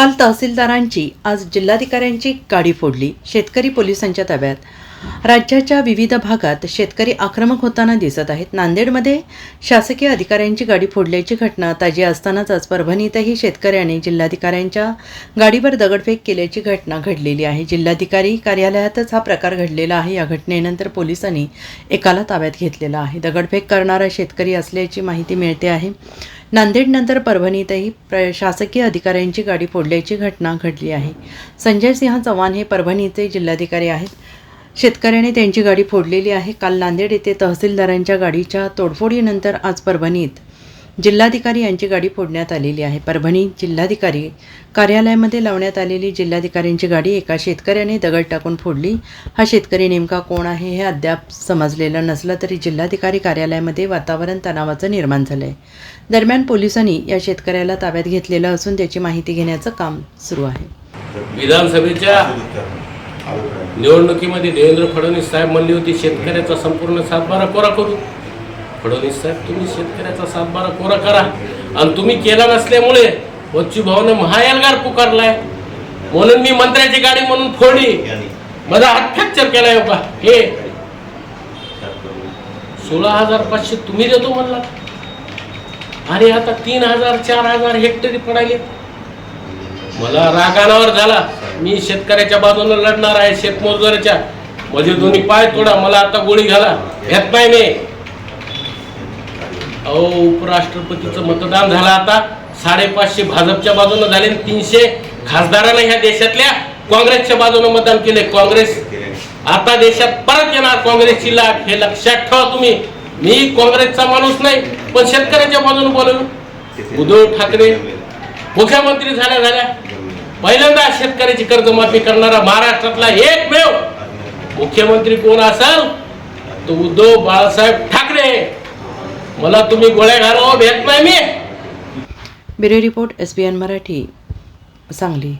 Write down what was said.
काल तहसीलदारांची आज जिल्हाधिकाऱ्यांची गाडी फोडली. शेतकरी पोलिसांच्या ताब्यात. राज्याच्या विविध भागात शेतकरी आक्रमक होताना दिसत आहेत. नांदेडमध्ये शासकीय अधिकाऱ्यांची गाडी फोडल्याची घटना ताजी असतानाच आज परभणीतही शेतकऱ्याने जिल्हाधिकाऱ्यांच्या गाडीवर दगडफेक केल्याची घटना घडलेली आहे. जिल्हाधिकारी कार्यालयातच हा प्रकार घडलेला आहे. या घटनेनंतर पोलिसांनी एकाला ताब्यात घेतलेला आहे. दगडफेक करणारा शेतकरी असल्याची माहिती मिळते आहे. नांदेडनंतर परभणीतही प्र शासकीय अधिकाऱ्यांची गाडी फोडल्याची घटना घडली आहे. संजय सिंह चव्हाण हे परभणीचे जिल्हाधिकारी आहेत. शेतकऱ्याने त्यांची गाडी फोडलेली आहे. काल नांदेड येथे तहसीलदारांच्या गाडीच्या तोडफोडीनंतर आज परभणीत जिल्हाधिकारी यांची गाडी फोडण्यात आलेली आहे. परभणी जिल्हाधिकारी कार्यालयामध्ये लावण्यात आलेली जिल्हाधिकाऱ्यांची गाडी एका शेतकऱ्याने दगड टाकून फोडली. हा शेतकरी नेमका कोण आहे हे अद्याप समजलेलं नसलं तरी जिल्हाधिकारी कार्यालयामध्ये वातावरण तणावाचं निर्माण झालं आहे दरम्यान पोलिसांनी या शेतकऱ्याला ताब्यात घेतलेलं असून त्याची माहिती घेण्याचं काम सुरू आहे. विधानसभेच्या निवडणुकीमध्ये देवेंद्र फडणवीस साहेब म्हणली होती शेतकऱ्याचा संपूर्ण सातबारा कोरा करू. फडणवीस साहेब तुम्ही शेतकऱ्याचा सातबारा कोरा करा. आणि तुम्ही केला नसल्यामुळे बच्चू भाऊने महाएल्गार पुकारलाय. म्हणून मी मंत्र्याची गाडी म्हणून फोडली. माझा हात फ्रॅक्चर केलाय हो का? हे. सोळा हजार पाचशे तुम्ही देतो म्हणला. आणि आता तीन हजार चार हजार हेक्टरी पडायले. मला रागानावर झाला. मी शेतकऱ्याच्या बाजूने लढणार आहे शेतमजुराच्या. माझे दोन्ही पाय तोडा. मला आता गोळी घाला. घेत नाही मी. अहो उपराष्ट्रपतीचं मतदान झालं आता. साडेपाचशे भाजपच्या बाजूनं झाले आणि तीनशे खासदारांना ह्या देशातल्या काँग्रेसच्या बाजूनं मतदान केले काँग्रेस आता देशात परत येणार काँग्रेसची लाट हे लक्षात ठेवा तुम्ही. मी काँग्रेसचा माणूस नाही पण शेतकऱ्याच्या बाजूने बोललो. उद्धव ठाकरे मुख्यमंत्री झाल्या झाल्या. पहिल्यांदा शेतकऱ्याची कर्जमाफी करणारा महाराष्ट्रातला एकमेव मुख्यमंत्री कोण असाल? तो उद्धव बाळासाहेब ठाकरे. मला तुम्ही गोळ्या घालावं भेट नाही मी. Bureau report S B N Marathi Sangli.